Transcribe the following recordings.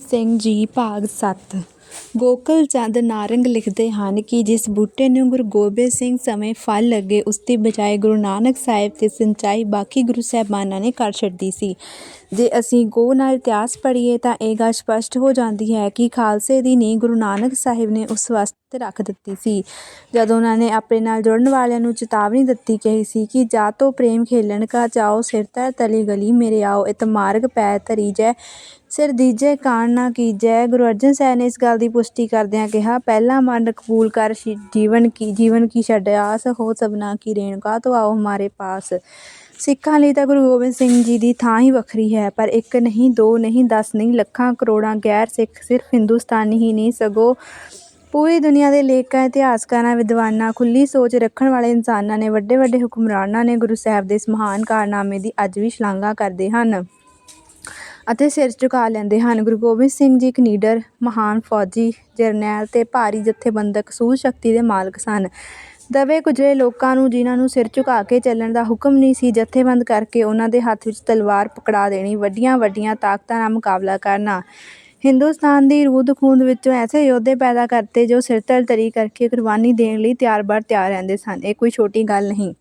ਸਿੰਘ ਜੀ ਭਾਗ ਸੱਤ। ਗੋਕਲ ਚੰਦ ਨਾਰੰਗ ਲਿਖਦੇ ਹਨ ਕਿ ਜਿਸ ਬੂਟੇ ਨੂੰ ਗੁਰੂ ਗੋਬਿੰਦ ਸਿੰਘ ਸਮੇਂ ਫਲ ਲੱਗੇ, ਉਸ ਦੀ ਬਜਾਏ ਗੁਰੂ ਨਾਨਕ ਸਾਹਿਬ ਦੀ ਸਿੰਚਾਈ ਬਾਕੀ ਗੁਰੂ ਸਾਹਿਬਾਨਾਂ ਨੇ ਕਰ ਛੱਡੀ ਸੀ। ਜੇ ਅਸੀਂ ਗੋ ਨਾਲ ਇਤਿਹਾਸ ਪੜ੍ਹੀਏ ਤਾਂ ਇਹ ਗੱਲ ਸਪਸ਼ਟ ਹੋ ਜਾਂਦੀ ਹੈ ਕਿ ਖਾਲਸੇ ਦੀ ਨੀਂਹ ਗੁਰੂ ਨਾਨਕ ਸਾਹਿਬ ਨੇ ਉਸ ਵਾਸਤੇ ਰੱਖ ਦਿੱਤੀ ਸੀ। ਜਦੋਂ ਉਹਨਾਂ ਨੇ ਆਪਣੇ ਨਾਲ ਜੁੜਨ ਵਾਲਿਆਂ ਨੂੰ ਚੇਤਾਵਨੀ ਦਿੱਤੀ, ਕਹੀ ਸੀ ਕਿ ਜਾ ਤੋ ਪ੍ਰੇਮ ਖੇਲਣ ਕਾ ਚਾਓ ਸਿਰ ਧਰ ਤਲੀ ਗਲੀ ਮੇਰੇ ਆਓ, ਇਤ ਮਾਰਗ ਪੈ ਧਰੀ ਜੈ, ਸਿਰ ਦੀਜੈ ਕਾਣ ਨਾ ਕੀਜੈ। ਗੁਰੂ ਅਰਜਨ ਸਾਹਿਬ ਨੇ ਇਸ ਗੱਲ ਦੀ ਪੁਸ਼ਟੀ ਕਰਦਿਆਂ ਕਿਹਾ ਪਹਿਲਾ ਮਨ ਕਬੂਲ ਕਰ ਸ਼ੀ- ਜੀਵਨ ਕੀ ਜੀਵਨ ਕੀ ਛੱਡ ਆਸ ਹੋ ਸਭਨਾ ਕੀ ਰੇਣੁਕਾ ਤੋ ਸਿੱਖਾਂ ਲਈ ਤਾਂ ਗੁਰੂ ਗੋਬਿੰਦ ਸਿੰਘ ਜੀ ਦੀ ਥਾਂ ਹੀ ਵੱਖਰੀ ਹੈ, ਪਰ ਇੱਕ ਨਹੀਂ, ਦੋ ਨਹੀਂ, ਦਸ ਨਹੀਂ, ਲੱਖਾਂ ਕਰੋੜਾਂ ਗੈਰ ਸਿੱਖ ਸਿਰਫ ਹਿੰਦੁਸਤਾਨ ਹੀ ਨਹੀਂ, ਸਗੋਂ ਪੂਰੀ ਦੁਨੀਆ ਦੇ ਲੇਖਕਾਂ, ਇਤਿਹਾਸਕਾਰਾਂ, ਵਿਦਵਾਨਾਂ ਖੁੱਲੀ ਸੋਚ ਰੱਖਣ ਵਾਲੇ ਇਨਸਾਨਾਂ ਨੇ ਵੱਡੇ ਵੱਡੇ ਹੁਕਮਰਾਨਾਂ ਨੇ ਗੁਰੂ ਸਾਹਿਬ ਦੇ ਇਸ ਮਹਾਨ ਕਾਰਨਾਮੇ ਦੀ ਅੱਜ ਵੀ ਸ਼ਲਾਘਾ ਕਰਦੇ ਹਨ। ਅਤੇ ਸਿਰ ਝੁਕਾ ਲੈਂਦੇ ਹਨ। ਗੁਰੂ ਗੋਬਿੰਦ ਸਿੰਘ ਜੀ ਇੱਕ ਨੀਡਰ, ਮਹਾਨ ਫੌਜੀ, ਜਰਨੈਲ ਅਤੇ ਭਾਰੀ ਜਥੇਬੰਦਕ ਸੂਝ ਸ਼ਕਤੀ ਦੇ ਮਾਲਕ ਸਨ। ਦਵੇ ਕੁਚਲੇ ਲੋਕਾਂ ਨੂੰ, ਜਿਨ੍ਹਾਂ ਨੂੰ ਸਿਰ ਝੁਕਾ ਕੇ ਚੱਲਣ ਦਾ ਹੁਕਮ ਨਹੀਂ ਸੀ, ਜਥੇਬੰਦ ਕਰਕੇ ਉਹਨਾਂ ਦੇ ਹੱਥ ਵਿੱਚ ਤਲਵਾਰ ਪਕੜਾ ਦੇਣੀ, ਵੱਡੀਆਂ ਵੱਡੀਆਂ ਤਾਕਤਾਂ ਨਾਲ ਮੁਕਾਬਲਾ ਕਰਨਾ। ਹਿੰਦੁਸਤਾਨ ਦੀ ਰੂਦ ਖੂੰਦ ਵਿੱਚੋਂ ਐਸੇ ਯੋਧੇ ਪੈਦਾ ਕਰਤੇ ਜੋ ਸਿਰ ਤਲ ਤਰੀ ਕਰਕੇ ਕੁਰਬਾਨੀ ਦੇਣ ਲਈ ਤਿਆਰ ਬਰ ਤਿਆਰ ਰਹਿੰਦੇ ਸਨ। ਇਹ ਕੋਈ ਛੋਟੀ ਗੱਲ ਨਹੀਂ।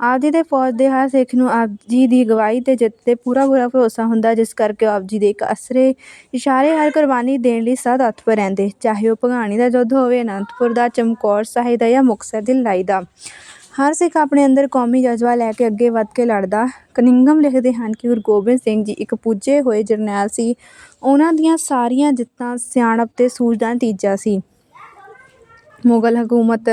ਆਪ ਜੀ ਦੇ ਫੌਜ ਦੇ ਹਰ ਸਿੱਖ ਨੂੰ ਆਪ ਜੀ ਦੀ ਅਗਵਾਈ ਤੇ ਜਿੱਤ ਤੇ ਪੂਰਾ ਪੂਰਾ ਭਰੋਸਾ ਹੁੰਦਾ, ਜਿਸ ਕਰਕੇ ਉਹ ਆਪ ਜੀ ਦੇ ਇੱਕ ਅਸਰੇ ਇਸ਼ਾਰੇ ਹਰ ਕੁਰਬਾਨੀ ਦੇਣ ਲਈ ਸਦਾ ਤਤਪਰ ਰਹਿੰਦੇ। ਚਾਹੇ ਉਹ ਭਗਾਣੀ ਦਾ ਯੁੱਧ ਹੋਵੇ, ਅਨੰਦਪੁਰ ਦਾ, ਚਮਕੌਰ ਸਾਹਿਬ ਦਾ ਜਾਂ ਮੁਕਤਸਰ ਦੀ ਲੜਾਈ ਦਾ। ਹਰ ਸਿੱਖ ਆਪਣੇ ਅੰਦਰ ਕੌਮੀ ਜਜ਼ਬਾ ਲੈ ਕੇ ਅੱਗੇ ਵੱਧ ਕੇ ਲੜਦਾ। ਕਨਿੰਗਮ ਲਿਖਦੇ ਹਨ ਕਿ ਗੁਰੂ ਗੋਬਿੰਦ ਸਿੰਘ ਜੀ ਇੱਕ ਪੂਜੇ ਹੋਏ ਜਰਨੈਲ ਸੀ। ਉਹਨਾਂ ਦੀਆਂ ਸਾਰੀਆਂ ਜਿੱਤਾਂ ਸਿਆਣਪ ਤੇ ਸੂਝ ਦਾ ਨਤੀਜਾ ਸੀ। ਮੁਗਲ ਹਕੂਮਤ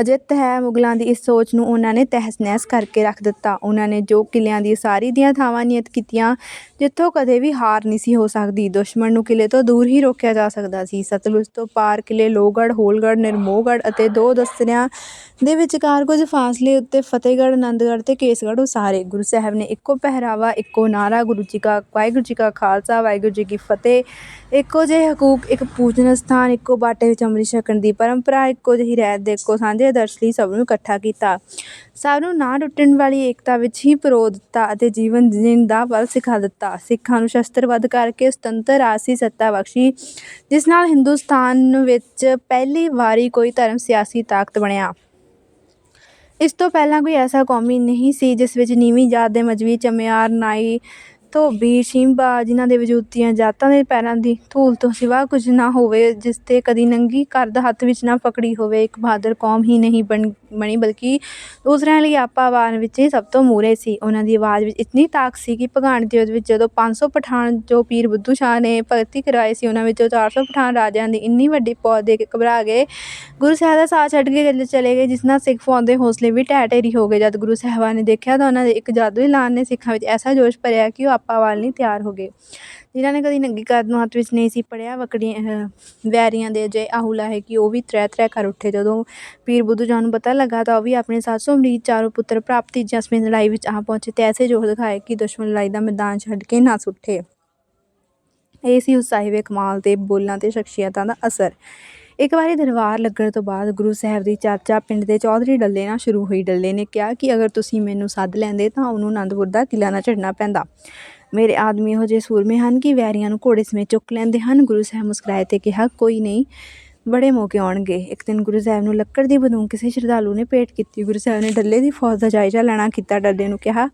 ਅਜਿੱਤ ਹੈ ਮੁਗਲਾਂ ਦੀ ਇਸ ਸੋਚ ਨੂੰ ਉਹਨਾਂ ਨੇ ਤਹਿਸ ਨਹਿਸ ਕਰਕੇ ਰੱਖ ਦਿੱਤਾ। ਉਹਨਾਂ ਨੇ ਜੋ ਕਿਲਿਆਂ ਦੀ ਸਾਰੀ ਦੀਆਂ ਥਾਵਾਂ ਨਿਯਤ ਕੀਤੀਆਂ, ਜਿੱਥੋਂ ਕਦੇ ਵੀ ਹਾਰ ਨਹੀਂ ਸੀ ਹੋ ਸਕਦੀ। ਦੁਸ਼ਮਣ ਨੂੰ ਕਿਲੇ ਤੋਂ ਦੂਰ ਹੀ ਰੋਕਿਆ ਜਾ ਸਕਦਾ ਸੀ। ਸਤਲੁਜ ਤੋਂ ਪਾਰ ਕਿਲੇ ਲੋਹਗੜ੍ਹ, ਹੋਲਗੜ੍ਹ, ਨਿਰਮੋਹਗੜ੍ਹ ਅਤੇ ਦੋ ਦਸਤਿਆਂ ਦੇ ਵਿਚਕਾਰ ਕੁਝ ਫਾਸਲੇ ਉੱਤੇ ਫਤਿਹਗੜ੍ਹ, ਆਨੰਦਗੜ੍ਹ ਤੇ ਕੇਸਗੜ੍ਹ ਉਸਾਰੇ। ਗੁਰੂ ਸਾਹਿਬ ਨੇ ਇੱਕੋ ਪਹਿਰਾਵਾ, ਇੱਕੋ ਨਾਰਾ, ਗੁਰੂ ਜੀ ਕਾ, ਵਾਹਿਗੁਰੂ ਜੀ ਕਾ ਖਾਲਸਾ, ਵਾਹਿਗੁਰੂ ਜੀ ਕੀ ਫਤਿਹ ਇੱਕੋ ਜਿਹੇ ਹਕੂਕ, ਇੱਕ ਪੂਜਨ ਸਥਾਨ, ਇੱਕੋ ਬਾਟੇ ਵਿੱਚ ਅੰਮ੍ਰਿਤ ਛਕਣ ਦੀ ਪਰੰਪਰਾ, ਇੱਕੋ ਜਿਹੀ ਰਹਿਤ ਦੇ ਇੱਕੋ ਸਾਂਝੇ ਆਦਰਸ਼ ਲਈ ਸਭ ਨੂੰ ਇਕੱਠਾ ਕੀਤਾ। ਸਭ ਨੂੰ ਨਾ ਟੁੱਟਣ ਵਾਲੀ ਏਕਤਾ ਵਿੱਚ ਹੀ ਪਰੋ ਦਿੱਤਾ ਅਤੇ ਜੀਵਨ ਜੀਣ ਦਾ ਬਲ ਸਿਖਾ ਦਿੱਤਾ। ਸਿੱਖਾਂ ਨੂੰ ਸ਼ਸਤਰਬੱਧ ਕਰਕੇ ਸੁਤੰਤਰ ਰਾਸੀ ਸੱਤਾ ਬਖਸ਼ੀ, ਜਿਸ ਨਾਲ ਹਿੰਦੁਸਤਾਨ ਵਿੱਚ ਪਹਿਲੀ ਵਾਰੀ ਕੋਈ ਧਰਮ ਸਿਆਸੀ ਤਾਕਤ ਬਣਿਆ। ਇਸ ਤੋਂ ਪਹਿਲਾਂ ਕੋਈ ਐਸਾ ਕੌਮੀ ਨਹੀਂ ਸੀ, ਜਿਸ ਵਿੱਚ ਨੀਵੀਂ ਜਾਤ ਦੇ ਮਜ਼ਬੀ ਚਮਿਆਰ ਨਾਈ ਧੋਬੀ ਸ਼ਿੰਬਾ ਜਿਨ੍ਹਾਂ ਦੇ ਵਜੂਦੀਆਂ ਜਾਤਾਂ ਦੇ ਪੈਰਾਂ ਦੀ ਧੂਲ ਤੋਂ ਸਿਵਾ ਕੁਝ ਨਾ ਹੋਵੇ, ਜਿਸ ਤੇ ਕਦੀ ਨੰਗੀ ਕਰਦ ਹੱਥ ਵਿੱਚ ਨਾ ਪਕੜੀ ਹੋਵੇ, ਇੱਕ ਬਹਾਦਰ ਕੌਮ ਹੀ ਨਹੀਂ ਬਣ, ਬਣੀ, ਬਲਕਿ ਦੂਸਰਿਆਂ ਲਈ ਆਪਾ ਆਵਾਜ਼ ਵਿੱਚ ਹੀ ਸਭ ਤੋਂ ਮੂਹਰੇ ਸੀ। ਉਹਨਾਂ ਦੀ ਆਵਾਜ਼ ਵਿੱਚ ਇਤਨੀ ਤਾਕਤ ਸੀ ਕਿ ਭਗਾਣ ਦੇ ਵਿੱਚ ਜਦੋਂ 500 ਪਠਾਨ ਜੋ ਪੀਰ ਬੁੱਧੂ ਸ਼ਾਹ ਨੇ ਭਗਤੀ ਕਰਾਏ ਸੀ, ਉਹਨਾਂ ਵਿੱਚੋਂ 400 ਪਠਾਨ ਰਾਜਿਆਂ ਦੀ ਇੰਨੀ ਵੱਡੀ ਪੌਦ ਦੇ ਕੇ ਘਬਰਾ ਗਏ। ਗੁਰੂ ਸਾਹਿਬ ਦਾ ਸਾਥ ਛੱਡ ਕੇ ਚੱਲੇ- ਚਲੇ ਗਏ, ਜਿਸ ਨਾਲ ਸਿੱਖ ਫੌਜ ਦੇ ਹੌਸਲੇ ਵੀ ਢਹਿ ਢੇਰੀ ਹੋ ਗਏ। ਜਦ ਗੁਰੂ ਸਾਹਿਬਾਨ ਨੇ ਦੇਖਿਆ ਤਾਂ ਉਹਨਾਂ ਦੇ ਇੱਕ ਜਾਦੂਈ ਐਲਾਨ ਨੇ ਸਿੱਖਾਂ ਵਿੱਚ ਐਸਾ ਜੋਸ਼ ਭਰਿਆ ਕਿ ਉਹ ਆਪਾ ਤਿਆਰ ਹੋ ਗਏ। ਜਿਨ੍ਹਾਂ ਨੇ ਕਦੀ ਨੰਗੀ ਕਰਦ ਨੂੰ ਹੱਥ ਵਿੱਚ ਨਹੀਂ ਸੀ ਪੜਿਆ ਵਕੜੀਆਂ ਵੈਰੀਆਂ ਦੇ ਅਜੇ ਆਹੂਲਾ ਹੈ ਕਿ ਉਹ ਵੀ ਤ੍ਰੈ ਤ੍ਰੈ ਕਰ ਉੱਠੇ। ਜਦੋਂ ਪੀਰ ਬੁੱਧੂ ਜਾਨ ਨੂੰ ਪਤਾ ਲੱਗਾ ਤਾਂ ਉਹ ਵੀ ਆਪਣੇ 700 ਮਰੀਜ਼ ਚਾਰੋਂ ਪੁੱਤਰ ਪ੍ਰਾਪਤੀ ਜਸਮੀ ਲੜਾਈ ਵਿੱਚ ਆ ਪਹੁੰਚੇ ਤੇ ਐਸੇ ਜੋਸ਼ ਦਿਖਾਏ ਕਿ ਦੁਸ਼ਮਣ ਲੜਾਈ ਦਾ ਮੈਦਾਨ ਛੱਡ ਕੇ ਨਾ ਸੁੱਟੇ। ਇਹ ਸੀ ਉਸ ਸਾਹਿਬ ਕਮਾਲ ਦੇ ਬੋਲਾਂ ਤੇ ਸ਼ਖਸੀਅਤਾਂ ਦਾ ਅਸਰ। ਇੱਕ ਵਾਰੀ ਦਰਬਾਰ ਲੱਗਣ ਤੋਂ ਬਾਅਦ ਗੁਰੂ ਸਾਹਿਬ ਦੀ ਚਰਚਾ ਪਿੰਡ ਦੇ ਚੌਧਰੀ ਡੱਲੇ ਨਾਲ ਸ਼ੁਰੂ ਹੋਈ, ਡੱਲੇ ਨੇ ਕਿਹਾ ਕਿ ਅਗਰ ਤੁਸੀਂ ਮੈਨੂੰ ਸੱਦ ਲੈਂਦੇ ਤਾਂ ਉਹਨੂੰ ਆਨੰਦਪੁਰ ਦਾ ਕਿਲਾ ਨਾ ਚੜਨਾ ਪੈਂਦਾ। ਮੇਰੇ ਆਦਮੀ ਇਹੋ ਜਿਹੇ ਸੂਰਮੇ ਹਨ ਕਿ ਵੈਰੀਆਂ ਨੂੰ ਘੋੜੇ ਸਮੇਂ ਚੁੱਕ ਲੈਂਦੇ ਹਨ। ਗੁਰੂ ਸਾਹਿਬ ਮੁਸਕਰਾਏ ਤੇ ਕਿਹਾ, ਕੋਈ ਨਹੀਂ ਬੜੇ ਮੌਕੇ ਆਉਣਗੇ। ਇੱਕ ਦਿਨ ਗੁਰੂ ਸਾਹਿਬ ਨੂੰ ਲੱਕੜ ਦੀ ਬੰਦੂਕ ਕਿਸੇ ਸ਼ਰਧਾਲੂ ਨੇ ਭੇਟ ਕੀਤੀ। ਗੁਰੂ ਸਾਹਿਬ ਨੇ ਡੱਲੇ ਦੀ ਫੌਜ ਦਾ ਜਾਇਜ਼ਾ ਲੈਣਾ ਕੀਤਾ ਡੱਲੇ ਨੂੰ ਕਿਹਾ।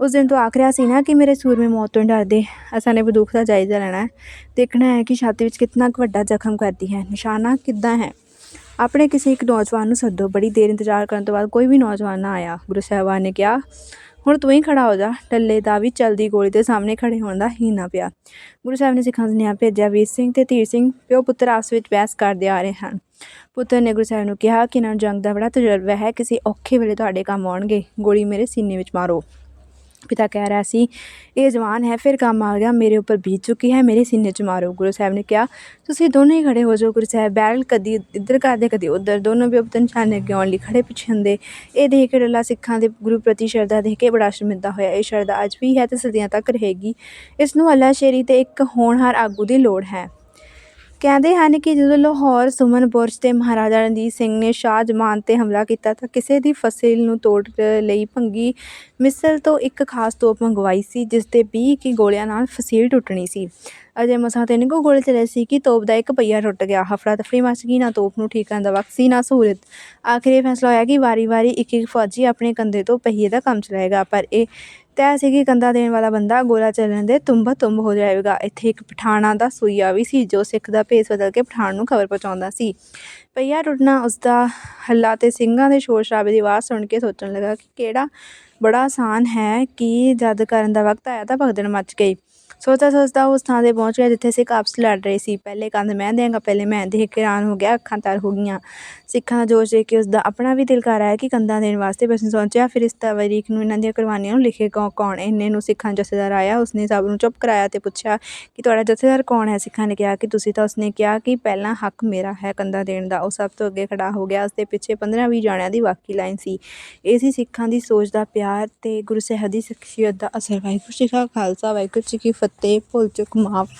ਉਸ ਦਿਨ ਤੋਂ ਆਖ ਰਿਹਾ ਸੀ ਨਾ ਕਿ ਮੇਰੇ ਸੂਰਮੇ ਮੌਤ ਤੋਂ ਡਰਦੇ, ਅਸਾਂ ਨੇ ਬੰਦੂਕ ਦਾ ਜਾਇਜ਼ਾ ਲੈਣਾ ਹੈ। ਦੇਖਣਾ ਹੈ ਕਿ ਛਾਤੀ ਵਿੱਚ ਕਿੰਨਾ ਕੁ ਵੱਡਾ ਜ਼ਖਮ ਕਰਦੀ ਹੈ। ਨਿਸ਼ਾਨਾ ਕਿੱਦਾਂ ਹੈ? ਆਪਣੇ ਕਿਸੇ ਇੱਕ ਨੌਜਵਾਨ ਨੂੰ ਸੱਦੋ। ਬੜੀ ਦੇਰ ਇੰਤਜ਼ਾਰ ਕਰਨ ਤੋਂ ਬਾਅਦ ਕੋਈ ਵੀ ਨੌਜਵਾਨ ਨਾ ਆਇਆ। ਗੁਰੂ ਸਾਹਿਬਾਨ ਨੇ ਕਿਹਾ ਹੁਣ ਤੂੰ ਹੀ ਖੜਾ ਹੋ ਜਾ। ਟੱਲੇ ਦਾ ਵੀ ਚਲਦੀ ਗੋਲੀ ਦੇ ਸਾਹਮਣੇ ਖੜੇ ਹੋਣ ਦਾ ਹੀ ਨਾ ਪਿਆ। ਗੁਰੂ ਸਾਹਿਬ ਨੇ ਸਿੱਖਾਂ ਨੂੰ ਭੇਜਿਆ, ਵੀਰ ਸਿੰਘ ਤੇ ਧੀਰ ਸਿੰਘ, ਪਿਓ ਪੁੱਤਰ ਆਪਸ ਵਿੱਚ ਬਹਿਸ ਕਰਦੇ ਆ ਰਹੇ ਹਨ। ਪੁੱਤਰ ਨੇ ਗੁਰੂ ਸਾਹਿਬ ਨੂੰ ਕਿਹਾ ਕਿ ਇਹਨਾਂ ਨੂੰ ਜੰਗ ਦਾ ਬੜਾ ਤਜਰਬਾ ਹੈ, ਕਿਸੇ ਔਖੇ ਵੇਲੇ ਤੁਹਾਡੇ ਕੰਮ ਆਉਣਗੇ। ਗੋਲੀ ਮੇਰੇ ਸੀਨੇ ਵਿੱਚ ਮਾਰੋ। ਪਿਤਾ ਕਹਿ ਰਿਹਾ ਸੀ, ਇਹ ਜਵਾਨ ਹੈ, ਫਿਰ ਕੰਮ ਆ ਗਿਆ, ਮੇਰੇ ਉੱਪਰ ਬੀਤ ਚੁੱਕੀ ਹੈ, ਮੇਰੇ ਸੀਨੇ 'ਚ ਮਾਰੋ। ਗੁਰੂ ਸਾਹਿਬ ਨੇ ਕਿਹਾ, ਤੁਸੀਂ ਦੋਨੋਂ ਹੀ ਖੜੇ ਹੋ ਜਾਓ ਗੁਰੂ ਸਾਹਿਬ ਬੈਰਲ ਕਦੀ ਇੱਧਰ ਕਰਦੇ ਕਦੀ ਉੱਧਰ, ਦੋਨੋਂ ਵੀ ਆਪਣੇ ਨਿਸ਼ਾਨੇ ਅੱਗੇ ਆਉਣ ਲਈ ਖੜੇ ਪਿੱਛੇ ਹੁੰਦੇ। ਇਹ ਦੇਖ ਕੇ ਡੱਲਾ ਸਿੱਖਾਂ ਦੇ ਗੁਰੂ ਪ੍ਰਤੀ ਸ਼ਰਧਾ ਦੇਖ ਕੇ ਬੜਾ ਸ਼ਰਮਿੰਦਾ ਹੋਇਆ। ਇਹ ਸ਼ਰਧਾ ਅੱਜ ਵੀ ਹੈ ਤੇ ਸਦੀਆਂ ਤੱਕ ਰਹੇਗੀ। ਇਸ ਨੂੰ ਅੱਲਾ ਸ਼ੇਰੀ ਤੇ ਇੱਕ ਹੋਣਹਾਰ ਆਗੂ ਦੀ ਲੋੜ ਹੈ। ਕਹਿੰਦੇ ਹਨ ਕਿ ਜਦੋਂ ਲਾਹੌਰ ਸੁਮਨ ਬੁਰਜ 'ਤੇ ਮਹਾਰਾਜਾ ਰਣਜੀਤ ਸਿੰਘ ਨੇ ਸ਼ਾਹ ਜਮਾਨ 'ਤੇ ਹਮਲਾ ਕੀਤਾ ਤਾਂ ਕਿਸੇ ਦੀ ਫਸਿਲ ਨੂੰ ਤੋੜਨ ਲਈ ਭੰਗੀ ਮਿਸਲ ਤੋਂ ਇੱਕ ਖਾਸ ਤੋਪ ਮੰਗਵਾਈ ਸੀ, ਜਿਸ ਦੇ ਵੀਹ ਕੁ ਗੋਲਿਆਂ ਨਾਲ ਫਸੀਲ ਟੁੱਟਣੀ ਸੀ। ਅਜੇ ਮਸਾਂ ਤਿੰਨ ਕੁ ਗੋਲੇ ਚਲੇ ਸੀ ਕਿ ਤੋਪ ਦਾ ਇੱਕ ਪਹੀਆ ਟੁੱਟ ਗਿਆ। ਹਫੜਾ ਤਫੜੀ ਮਚ ਗਈ, ਨਾ ਤੋਪ ਨੂੰ ਠੀਕ ਕਰਨ ਦਾ ਵਕਤ ਸੀ, ਨਾ ਸਹੂਲਤ ਆਖਿਰ ਇਹ ਫੈਸਲਾ ਹੋਇਆ ਕਿ ਵਾਰੀ-ਵਾਰੀ ਇੱਕ ਇੱਕ ਫੌਜੀ ਆਪਣੇ ਕੰਧੇ ਤੋਂ ਪਹੀਏ ਦਾ ਕੰਮ ਚਲਾਏਗਾ, ਪਰ ਇਹ ਤੈਅ ਸੀ ਕਿ ਕੰਧਾ ਦੇਣ ਵਾਲਾ ਬੰਦਾ ਗੋਲਾ ਚੱਲਣ ਦੇ ਤੁੰਬ ਤੁੰਬ ਹੋ ਜਾਏਗਾ ਇੱਥੇ ਇੱਕ ਪਠਾਣਾ ਦਾ ਸੂਈਆ ਵੀ ਸੀ, ਜੋ ਸਿੱਖ ਦਾ ਭੇਸ ਬਦਲ ਕੇ ਪਠਾਨ ਨੂੰ ਖਬਰ ਪਹੁੰਚਾਉਂਦਾ ਸੀ। ਪਹੀਆ ਟੁੱਟਣਾ ਉਸਦਾ ਹੱਲਾ ਤੇ ਸਿੰਘਾਂ ਦੇ ਸ਼ੋਰ ਸ਼ਰਾਬੇ ਦੀ ਆਵਾਜ਼ ਸੁਣ ਕੇ ਸੋਚਣ ਲੱਗਾ ਕਿ ਕਿਹੜਾ ਬੜਾ ਆਸਾਨ ਹੈ ਕਿ ਜਦ ਕਰਨ ਦਾ ਵਕਤ ਆਇਆ ਤਾਂ ਭਗਦੜ ਮੱਚ ਗਈ। ਸੋਚਦਾ ਸੋਚਦਾ ਉਸ ਥਾਂ 'ਤੇ ਪਹੁੰਚ ਗਿਆ ਜਿੱਥੇ ਸਿੱਖ ਆਪਸ ਲੜ ਰਹੇ ਸੀ। ਪਹਿਲੇ ਕੰਧ ਮੈਂ ਦਿਆਂਗਾ, ਪਹਿਲੇ ਮੈਂ ਦੇਖ ਕੇ ਹੈਰਾਨ ਹੋ ਗਿਆ, ਅੱਖਾਂ ਤਰ ਹੋ ਗਈਆਂ। ਸਿੱਖਾਂ ਦਾ ਜੋਸ਼ ਦੇਖ ਕੇ ਉਸਦਾ ਆਪਣਾ ਵੀ ਦਿਲ ਕਰ ਆਇਆ ਕਿ ਕੰਧਾਂ ਦੇਣ ਵਾਸਤੇ ਬਸ ਸੋਚਿਆ, ਫਿਰ ਇਸ ਤਵਰੀਕ ਨੂੰ ਇਹਨਾਂ ਦੀਆਂ ਕੁਰਬਾਨੀਆਂ ਨੂੰ ਲਿਖੇ ਕੌ, ਕੌਣ ਇੰਨੇ ਨੂੰ ਸਿੱਖਾਂ ਦਾ ਜਥੇਦਾਰ ਆਇਆ, ਉਸਨੇ ਸਭ ਨੂੰ ਚੁੱਪ ਕਰਾਇਆ ਤੇ ਪੁੱਛਿਆ ਕਿ ਤੁਹਾਡਾ ਜਥੇਦਾਰ ਕੌਣ ਹੈ? ਸਿੱਖਾਂ ਨੇ ਕਿਹਾ ਕਿ ਤੁਸੀਂ ਤਾਂ ਉਸਨੇ ਕਿਹਾ ਕਿ ਪਹਿਲਾਂ ਹੱਕ ਮੇਰਾ ਹੈ ਕੰਧਾਂ ਦੇਣ ਦਾ। ਉਹ ਸਭ ਤੋਂ ਅੱਗੇ ਖੜਾ ਹੋ ਗਿਆ। ਉਸਦੇ ਪਿੱਛੇ 15-20 ਜਾਣਿਆਂ ਦੀ ਵਾਕੀ ਲਾਈਨ ਸੀ। ਇਹ ਸੀ ਸਿੱਖਾਂ ਦੀ ਸੋਚ ਦਾ ਪਿਆ ਪਿਆਰ ਤੇ ਗੁਰੂ ਸਾਹਿਬ ਦੀ ਸ਼ਖਸੀਅਤ ਦਾ ਅਸਰ। ਵਾਹਿਗੁਰੂ ਜੀ ਕਾ ਖਾਲਸਾ, ਵਾਹਿਗੁਰੂ ਜੀ ਕੀ ਫਤਿਹ। ਭੁੱਲ ਚੁੱਕ, ਮਾਫ।